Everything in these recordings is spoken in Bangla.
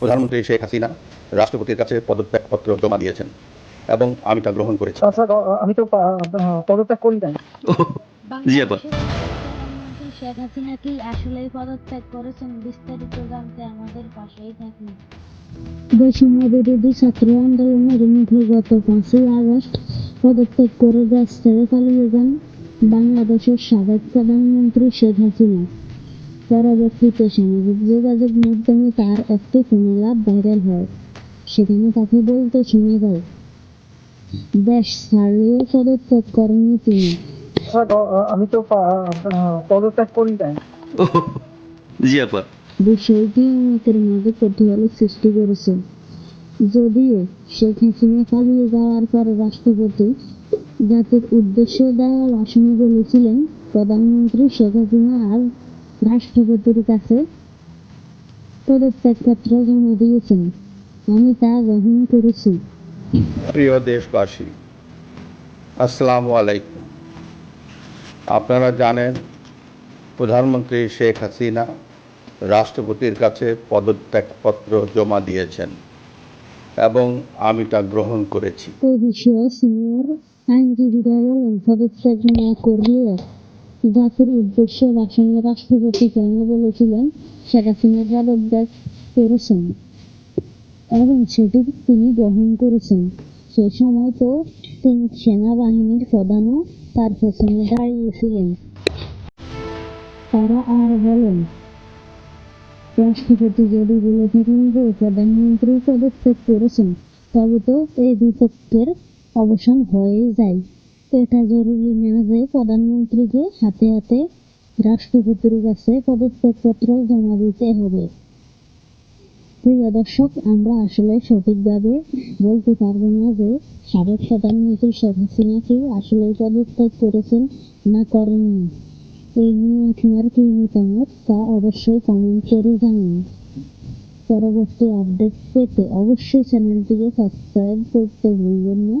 প্রধানমন্ত্রী শেখ হাসিনা রাষ্ট্রপতির কাছে পদত্যাগপত্র জমা দিয়েছেন এবং আমি তা গ্রহণ করেছি। আচ্ছা আমি তো পদত্যাগ করি নাই। জি আপা। শেখ হাসিনা কি আসলেই পদত্যাগ করেছেন? বিস্তারিত জানতে আমাদের পাশেই থাকুন। বৈষম্য বিরোধী ছাত্র আন্দোলনের মুখে গত পাঁচই আগস্ট পদত্যাগ করে দেশ ছেড়ে পালিয়ে যান বাংলাদেশের সাবেক প্রধানমন্ত্রী শেখ হাসিনা। পরবর্তীতে সামাজিক যোগাযোগ মাধ্যমে তার একটি ফোনালাপ ভাইরাল হয়। সেখানে তাকে বলতে শোনা যায় দেশ ছাড়লেও পদত্যাগ করেননি তিনি। আমি তো পদত্যাগ করি নাই। জি আপা। বিষয়টি অনেকের মাঝে কৌতূহল সৃষ্টি করেছে। যদিও শেখ হাসিনা পালিয়ে যাওয়ার পর রাষ্ট্রপতি জাতির উদ্দেশ্যে দেওয়া ভাষণে বলেছিলেন প্রধানমন্ত্রী শেখ হাসিনা আর রাষ্ট্রপতির কাছে পদত্যাগপত্র জমা দিয়েছেন। আমি তা গ্রহণ করেছি। প্রিয় দেশবাসী আসসালামু আলাইকুম। আপনারা জানেন প্রধানমন্ত্রী শেখ হাসিনা রাষ্ট্রপতির কাছে পদত্যাগপত্র জমা দিয়েছেন এবং আমি তা গ্রহণ করেছি। জাতির উদ্দেশ্যে ভাষণে রাষ্ট্রপতি কেন বলেছিলেন, শেখ হাসিনা পদত্যাগ করেছেন এবং সেটি তিনি গ্রহণ করেছেন। সে সময় তো তিনি সেনাবাহিনীর প্রধানও, তার পেছনে দাঁড়িয়েছিলেন। তারা আর বলেন, রাষ্ট্রপতি যদি বলে থাকেন যে প্রধানমন্ত্রী পদত্যাগ করেছেন তবে তো এই বিপক্ষের অবসান হয়ে যায়। এটা জরুরি না যে প্রধানমন্ত্রীকে হাতে হাতে রাষ্ট্রপতির কাছে পদত্যাগপত্র জমা দিতে হবে। প্রিয় দর্শক, আমরা আসলে সঠিকভাবে বলতে পারব না যে সাবেক প্রধানমন্ত্রী শেখ হাসিনা কি আসলে পদত্যাগ করেছেন না করেননি। এই নিয়ে আপনার কি মতামত তা অবশ্যই কমেন্ট করে জানান। পরবর্তী আপডেট পেতে অবশ্যই চ্যানেলটিকে সাবস্ক্রাইব করতে ভুলবেন না।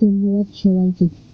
ধন্যবাদ সবাইকে।